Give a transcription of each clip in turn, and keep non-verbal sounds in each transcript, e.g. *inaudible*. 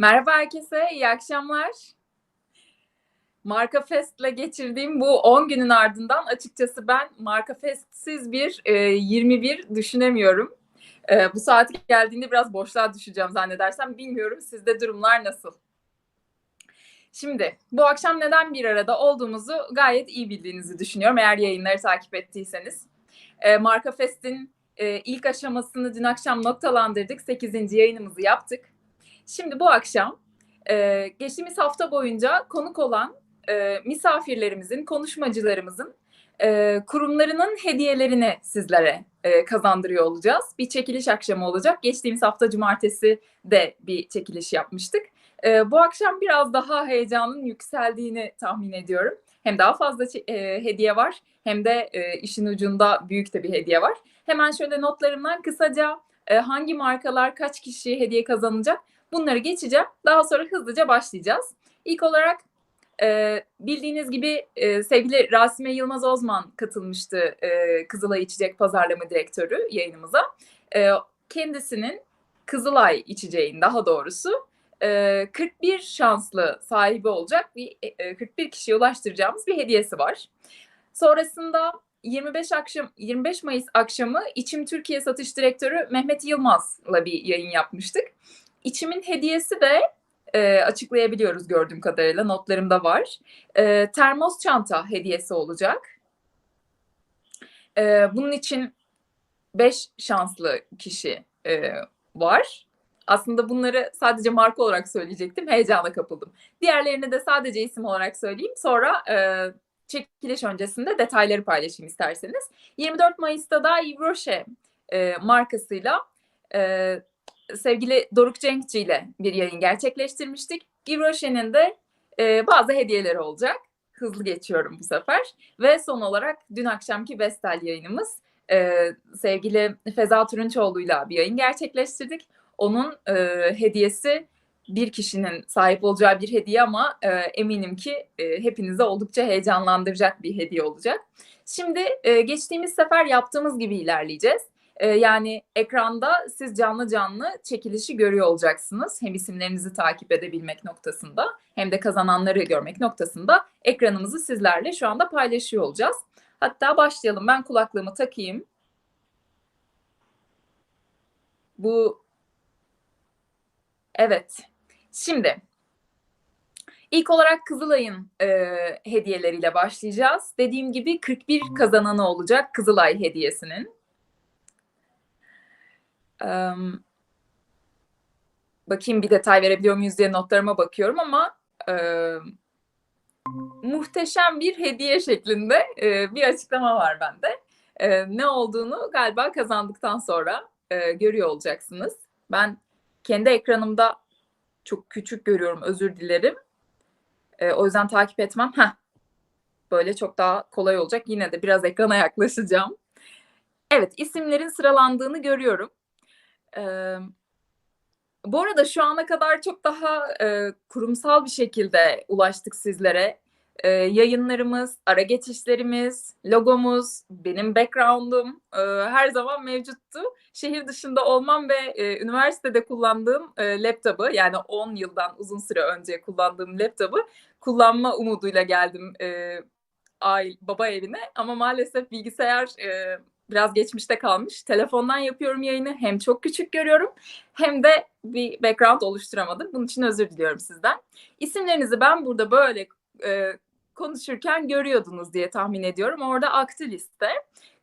Merhaba herkese, iyi akşamlar. Marka Fest'le geçirdiğim bu 10 günün ardından açıkçası ben Marka Fest'siz bir e, 21 düşünemiyorum. E, bu saat geldiğinde biraz boşluğa düşeceğim zannedersem. Bilmiyorum sizde durumlar nasıl? Şimdi bu akşam neden bir arada olduğumuzu gayet iyi bildiğinizi düşünüyorum eğer yayınları takip ettiyseniz. E, Marka Fest'in e, ilk aşamasını dün akşam noktalandırdık. 8. yayınımızı yaptık. Şimdi bu akşam e, geçtiğimiz hafta boyunca konuk olan e, misafirlerimizin, konuşmacılarımızın e, kurumlarının hediyelerini sizlere e, kazandırıyor olacağız. Bir çekiliş akşamı olacak. Geçtiğimiz hafta cumartesi de bir çekiliş yapmıştık. E, bu akşam biraz daha heyecanın yükseldiğini tahmin ediyorum. Hem daha fazla e, hediye var hem de e, işin ucunda büyük de bir hediye var. Hemen şöyle notlarımdan kısaca e, hangi markalar kaç kişi hediye kazanacak bunları geçeceğim. Daha sonra hızlıca başlayacağız. İlk olarak e, bildiğiniz gibi e, sevgili Rasime Yılmaz Ozman katılmıştı e, Kızılay İçecek Pazarlama Direktörü yayınımıza. E, kendisinin Kızılay içeceğin daha doğrusu e, 41 şanslı sahibi olacak bir e, 41 kişiye ulaştıracağımız bir hediyesi var. Sonrasında 25 akşam 25 Mayıs akşamı İçim Türkiye Satış Direktörü Mehmet Yılmaz'la bir yayın yapmıştık. İçimin hediyesi de e, açıklayabiliyoruz gördüğüm kadarıyla notlarımda var. E, termos çanta hediyesi olacak. E, bunun için 5 şanslı kişi e, var. Aslında bunları sadece marka olarak söyleyecektim. Heyecana kapıldım. Diğerlerini de sadece isim olarak söyleyeyim. Sonra e, çekiliş öncesinde detayları paylaşayım isterseniz. 24 Mayıs'ta da Yves Rocher e, markasıyla e, sevgili Doruk Cenkçi ile bir yayın gerçekleştirmiştik. Rocher'in de e, bazı hediyeleri olacak. Hızlı geçiyorum bu sefer. Ve son olarak dün akşamki Vestel yayınımız. E, sevgili Feza Turunçoğlu'yla bir yayın gerçekleştirdik. Onun e, hediyesi bir kişinin sahip olacağı bir hediye ama e, eminim ki e, hepinize oldukça heyecanlandıracak bir hediye olacak. Şimdi e, geçtiğimiz sefer yaptığımız gibi ilerleyeceğiz. E, yani ekranda siz canlı canlı çekilişi görüyor olacaksınız. Hem isimlerinizi takip edebilmek noktasında hem de kazananları görmek noktasında ekranımızı sizlerle şu anda paylaşıyor olacağız. Hatta başlayalım. Ben kulaklığımı takayım. Bu Evet. Şimdi ilk olarak Kızılay'ın e, hediyeleriyle başlayacağız. Dediğim gibi 41 kazananı olacak Kızılay hediyesinin. Um, bakayım bir detay verebiliyor muyuz diye notlarıma bakıyorum ama e, muhteşem bir hediye şeklinde e, bir açıklama var bende. E, ne olduğunu galiba kazandıktan sonra e, görüyor olacaksınız. Ben kendi ekranımda çok küçük görüyorum özür dilerim. E, o yüzden takip etmem. Heh. Böyle çok daha kolay olacak. Yine de biraz ekrana yaklaşacağım. Evet isimlerin sıralandığını görüyorum. E, bu arada şu ana kadar çok daha e, kurumsal bir şekilde ulaştık sizlere. E, yayınlarımız, ara geçişlerimiz, logomuz, benim background'um e, her zaman mevcuttu. Şehir dışında olmam ve e, üniversitede kullandığım e, laptopu yani 10 yıldan uzun süre önce kullandığım laptopu kullanma umuduyla geldim e, ay baba evine ama maalesef bilgisayar e, biraz geçmişte kalmış. Telefondan yapıyorum yayını. Hem çok küçük görüyorum hem de bir background oluşturamadım. Bunun için özür diliyorum sizden. İsimlerinizi ben burada böyle e, konuşurken görüyordunuz diye tahmin ediyorum. Orada aktı liste.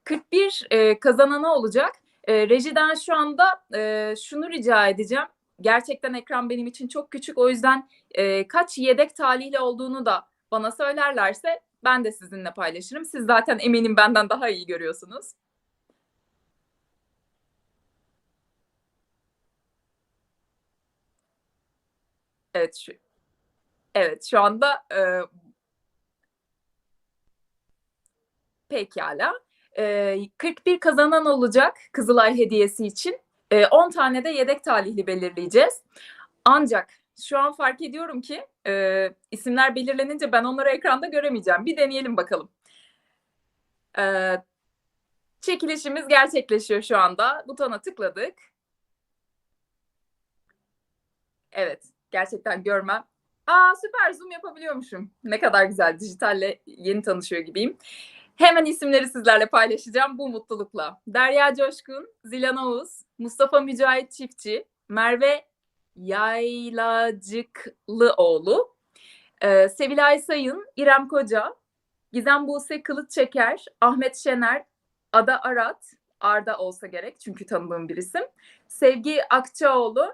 41 e, kazananı olacak. E, rejiden şu anda e, şunu rica edeceğim. Gerçekten ekran benim için çok küçük. O yüzden e, kaç yedek talihli olduğunu da bana söylerlerse ben de sizinle paylaşırım. Siz zaten eminim benden daha iyi görüyorsunuz. Evet şu Evet şu anda e, Pekala. E, 41 kazanan olacak Kızılay hediyesi için. E, 10 tane de yedek talihli belirleyeceğiz. Ancak şu an fark ediyorum ki e, isimler belirlenince ben onları ekranda göremeyeceğim. Bir deneyelim bakalım. E, çekilişimiz gerçekleşiyor şu anda. Butona tıkladık. Evet, gerçekten görmem. Aa süper zoom yapabiliyormuşum. Ne kadar güzel dijitalle yeni tanışıyor gibiyim. Hemen isimleri sizlerle paylaşacağım bu mutlulukla. Derya Coşkun, Zilan Oğuz, Mustafa Mücahit Çiftçi, Merve Yaylacıklıoğlu, ee, Sevilay Sayın, İrem Koca, Gizem Buse Kılıççeker, Ahmet Şener, Ada Arat, Arda olsa gerek çünkü tanıdığım bir isim. Sevgi Akçaoğlu,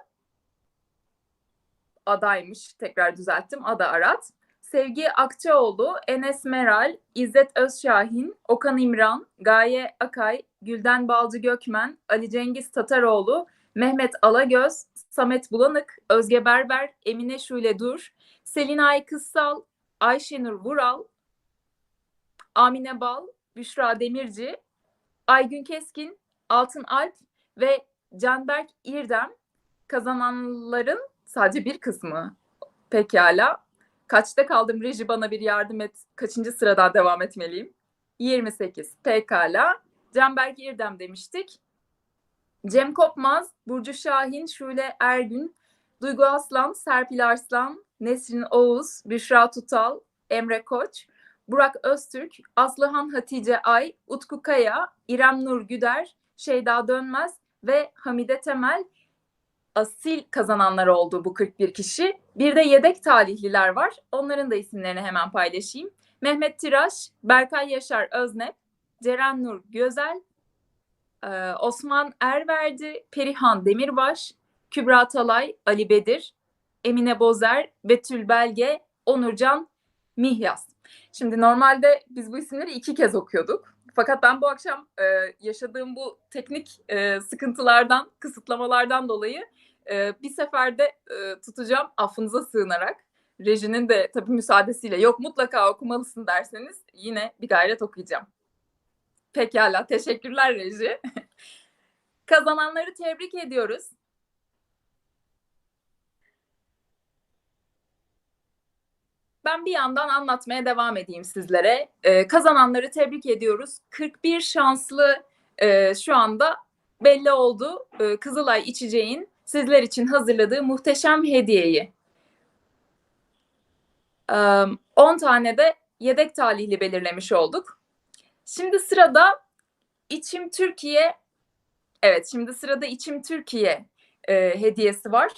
adaymış. Tekrar düzelttim. Ada Arat. Sevgi Akçaoğlu, Enes Meral, İzzet Özşahin, Okan İmran, Gaye Akay, Gülden Balcı Gökmen, Ali Cengiz Tataroğlu, Mehmet Alagöz, Samet Bulanık, Özge Berber, Emine Şule Dur, Selinay Kıssal, Ayşenur Vural, Amine Bal, Büşra Demirci, Aygün Keskin, Altın Alp ve Canberk İrdem. Kazananların sadece bir kısmı. Pekala. Kaçta kaldım? Reji bana bir yardım et. Kaçıncı sıradan devam etmeliyim? 28. Pekala. Canberk İrdem demiştik. Cem Kopmaz, Burcu Şahin, Şule Ergün, Duygu Aslan, Serpil Arslan, Nesrin Oğuz, Büşra Tutal, Emre Koç, Burak Öztürk, Aslıhan Hatice Ay, Utku Kaya, İrem Nur Güder, Şeyda Dönmez ve Hamide Temel asil kazananlar oldu bu 41 kişi. Bir de yedek talihliler var. Onların da isimlerini hemen paylaşayım. Mehmet Tiraş, Berkay Yaşar Öznep, Ceren Nur Gözel, e, Osman Erverdi, Perihan Demirbaş, Kübra Talay, Ali Bedir, Emine Bozer, Betül Belge, Onurcan Mihyas. Şimdi normalde biz bu isimleri iki kez okuyorduk. Fakat ben bu akşam e, yaşadığım bu teknik e, sıkıntılardan, kısıtlamalardan dolayı e, bir seferde e, tutacağım affınıza sığınarak. Rejinin de tabii müsaadesiyle yok mutlaka okumalısın derseniz yine bir gayret okuyacağım. Pekala teşekkürler Reji. *laughs* Kazananları tebrik ediyoruz. Ben bir yandan anlatmaya devam edeyim sizlere. Ee, kazananları tebrik ediyoruz. 41 şanslı e, şu anda belli oldu. Ee, Kızılay içeceğin sizler için hazırladığı muhteşem hediyeyi. Ee, 10 tane de yedek talihli belirlemiş olduk. Şimdi sırada İçim Türkiye, evet şimdi sırada İçim Türkiye e, hediyesi var.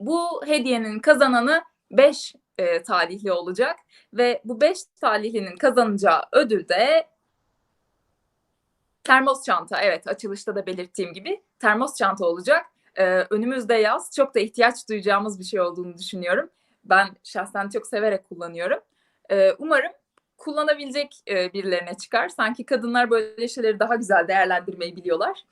Bu hediyenin kazananı 5 e, talihli olacak ve bu 5 talihlinin kazanacağı ödül de termos çanta. Evet açılışta da belirttiğim gibi termos çanta olacak. E, önümüzde yaz çok da ihtiyaç duyacağımız bir şey olduğunu düşünüyorum. Ben şahsen çok severek kullanıyorum. E, umarım kullanabilecek e, birilerine çıkar. Sanki kadınlar böyle şeyleri daha güzel değerlendirmeyi biliyorlar.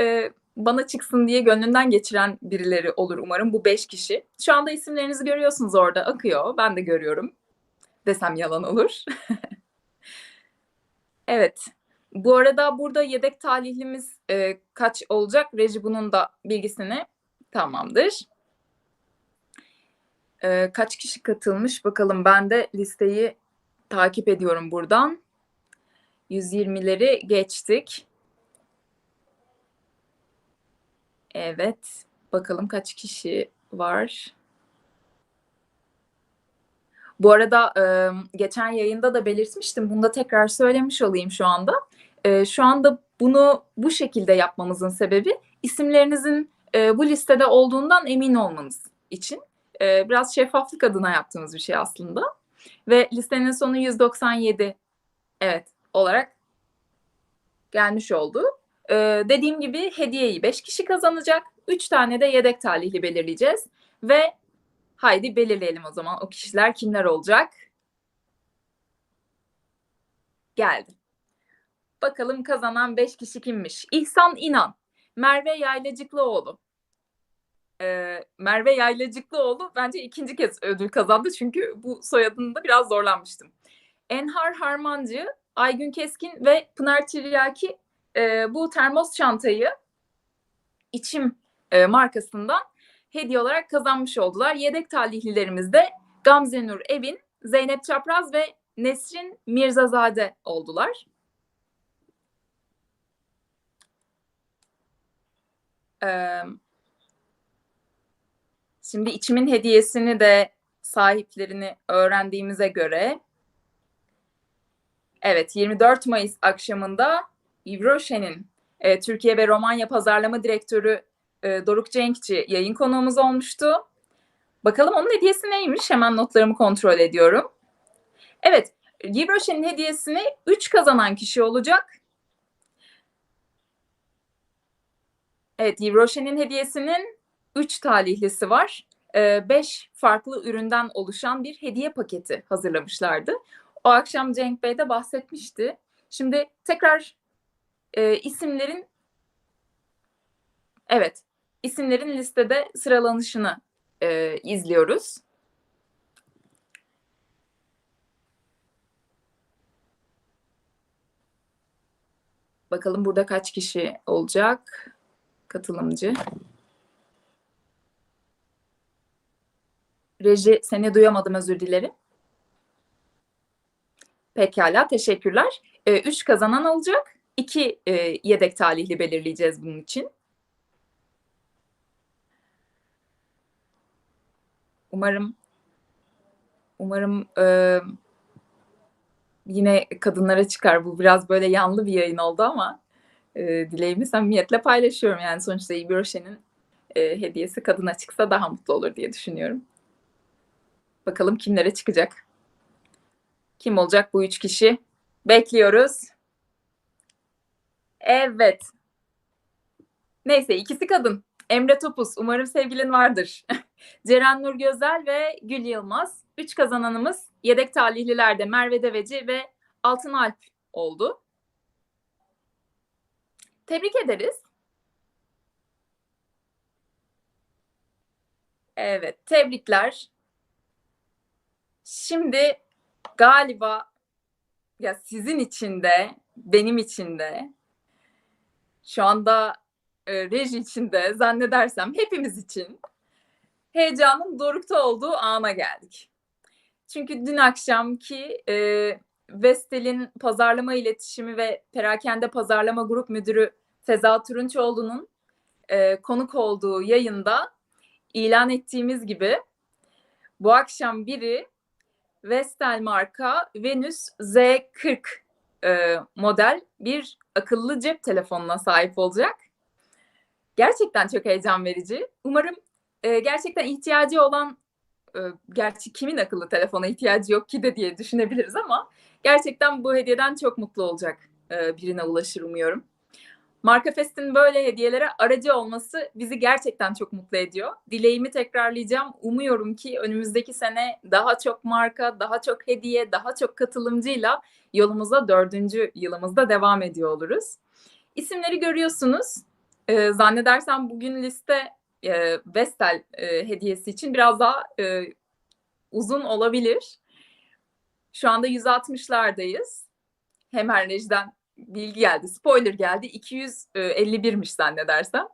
E, bana çıksın diye gönlünden geçiren birileri olur umarım bu beş kişi. Şu anda isimlerinizi görüyorsunuz orada akıyor. Ben de görüyorum. Desem yalan olur. *laughs* evet. Bu arada burada yedek talihlimiz e, kaç olacak? Reji bunun da bilgisini tamamdır. E, kaç kişi katılmış bakalım. Ben de listeyi takip ediyorum buradan. 120'leri geçtik. Evet. Bakalım kaç kişi var. Bu arada geçen yayında da belirtmiştim. Bunu da tekrar söylemiş olayım şu anda. E, şu anda bunu bu şekilde yapmamızın sebebi isimlerinizin e, bu listede olduğundan emin olmanız için. E, biraz şeffaflık adına yaptığımız bir şey aslında. Ve listenin sonu 197 evet olarak gelmiş oldu. Ee, dediğim gibi hediyeyi 5 kişi kazanacak. 3 tane de yedek talihli belirleyeceğiz. Ve haydi belirleyelim o zaman o kişiler kimler olacak. Geldi. Bakalım kazanan 5 kişi kimmiş? İhsan İnan, Merve Yaylacıklıoğlu. Ee, Merve Yaylacıklıoğlu bence ikinci kez ödül kazandı çünkü bu soyadında biraz zorlanmıştım. Enhar Harmancı, Aygün Keskin ve Pınar Tiryaki e, bu termos çantayı içim e, markasından hediye olarak kazanmış oldular. Yedek talihlilerimiz de Gamze Nur Evin, Zeynep Çapraz ve Nesrin Mirzazade oldular. Ee, Şimdi içimin hediyesini de sahiplerini öğrendiğimize göre evet 24 Mayıs akşamında Yves Rocher'in e, Türkiye ve Romanya Pazarlama Direktörü e, Doruk Cenkçi yayın konuğumuz olmuştu. Bakalım onun hediyesi neymiş? Hemen notlarımı kontrol ediyorum. Evet, Rocher'in hediyesini 3 kazanan kişi olacak. Evet, Yves Rocher'in hediyesinin 3 talihlisi var. 5 farklı üründen oluşan bir hediye paketi hazırlamışlardı. O akşam Cenk Bey de bahsetmişti. Şimdi tekrar e, isimlerin evet isimlerin listede sıralanışını e, izliyoruz. Bakalım burada kaç kişi olacak katılımcı. Reji seni duyamadım özür dilerim. Pekala teşekkürler. E, üç kazanan olacak. İki e, yedek talihli belirleyeceğiz bunun için. Umarım umarım e, yine kadınlara çıkar. Bu biraz böyle yanlı bir yayın oldu ama e, dileğimi samimiyetle paylaşıyorum. Yani sonuçta İbrişe'nin e, hediyesi kadına çıksa daha mutlu olur diye düşünüyorum. Bakalım kimlere çıkacak. Kim olacak bu üç kişi? Bekliyoruz. Evet. Neyse ikisi kadın. Emre Topuz. Umarım sevgilin vardır. *laughs* Ceren Nur Gözel ve Gül Yılmaz. Üç kazananımız yedek talihlilerde Merve Deveci ve Altın Alp oldu. Tebrik ederiz. Evet, tebrikler. Şimdi galiba ya sizin için de benim için de şu anda e, reji için de zannedersem hepimiz için heyecanın dorukta olduğu ana geldik. Çünkü dün akşamki e, Vestel'in pazarlama iletişimi ve perakende pazarlama grup müdürü Feza Turunçoğlu'nun e, konuk olduğu yayında ilan ettiğimiz gibi bu akşam biri Vestel marka Venus Z40 e, model bir akıllı cep telefonuna sahip olacak. Gerçekten çok heyecan verici. Umarım e, gerçekten ihtiyacı olan e, gerçi kimin akıllı telefona ihtiyacı yok ki de diye düşünebiliriz ama gerçekten bu hediyeden çok mutlu olacak e, birine ulaşır umuyorum. Marka Fest'in böyle hediyelere aracı olması bizi gerçekten çok mutlu ediyor. Dileğimi tekrarlayacağım. Umuyorum ki önümüzdeki sene daha çok marka, daha çok hediye, daha çok katılımcıyla yolumuza dördüncü yılımızda devam ediyor oluruz. İsimleri görüyorsunuz. Ee, zannedersem bugün liste e, Vestel e, hediyesi için biraz daha e, uzun olabilir. Şu anda 160'lardayız. Hemen rejiden bilgi geldi. Spoiler geldi. 251'miş zannedersem.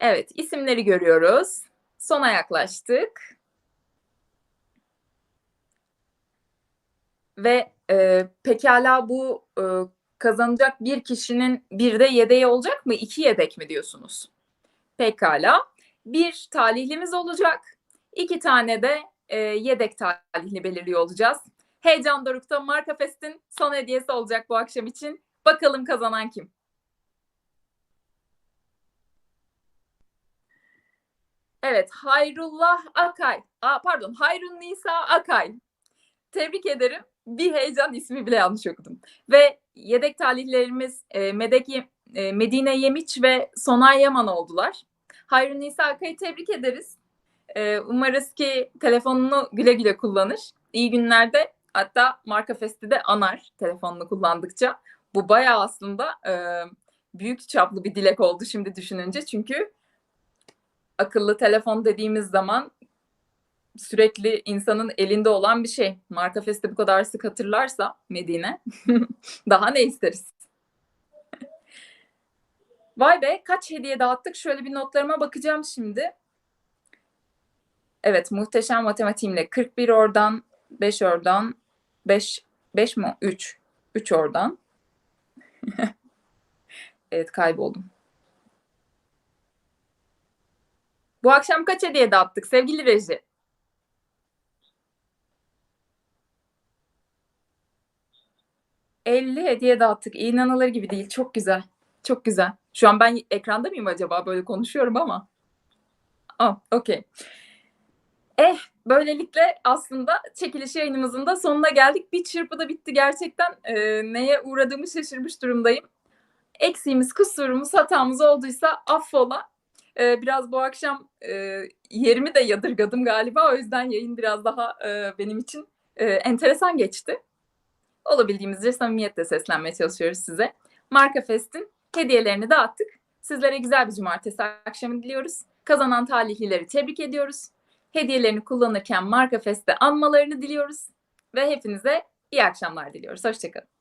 Evet, isimleri görüyoruz. Sona yaklaştık. Ve e, pekala bu e, kazanacak bir kişinin bir de yedeği olacak mı? İki yedek mi diyorsunuz? Pekala. Bir talihlimiz olacak. İki tane de e, yedek talihli belirliyor olacağız. Heyecan Doruk'ta Marka Fest'in son hediyesi olacak bu akşam için. Bakalım kazanan kim? Evet, Hayrullah Akay. Aa, pardon, Hayrun Nisa Akay. Tebrik ederim. Bir heyecan ismi bile yanlış okudum. Ve yedek talihlerimiz e, Medeki, e, Medine Yemiç ve Sonay Yaman oldular. Hayrun Nisa Akay'ı tebrik ederiz. E, umarız ki telefonunu güle güle kullanır. İyi günlerde Hatta Marka Fest'i de anar telefonunu kullandıkça. Bu bayağı aslında e, büyük çaplı bir dilek oldu şimdi düşününce. Çünkü akıllı telefon dediğimiz zaman sürekli insanın elinde olan bir şey. Marka Fest'i bu kadar sık hatırlarsa Medine *laughs* daha ne isteriz? Vay be kaç hediye dağıttık. Şöyle bir notlarıma bakacağım şimdi. Evet muhteşem matematiğimle 41 oradan 5 oradan 5 5 mi? 3. 3 oradan. *laughs* evet kayboldum. Bu akşam kaç hediye dağıttık sevgili reji? ...50 hediye dağıttık. İnanılır gibi değil. Çok güzel. Çok güzel. Şu an ben ekranda mıyım acaba? Böyle konuşuyorum ama. Oh, okey. Eh, böylelikle aslında çekiliş yayınımızın da sonuna geldik. Bir çırpıda bitti gerçekten. Ee, neye uğradığımı şaşırmış durumdayım. Eksiğimiz, kusurumuz, hatamız olduysa affola. Ee, biraz bu akşam e, yerimi de yadırgadım galiba. O yüzden yayın biraz daha e, benim için e, enteresan geçti. Olabildiğimizce samimiyetle seslenmeye çalışıyoruz size. Marka Fest'in hediyelerini dağıttık. Sizlere güzel bir cumartesi akşamı diliyoruz. Kazanan talihlileri tebrik ediyoruz. Hediyelerini kullanırken Marka Fest'te anmalarını diliyoruz. Ve hepinize iyi akşamlar diliyoruz. Hoşçakalın.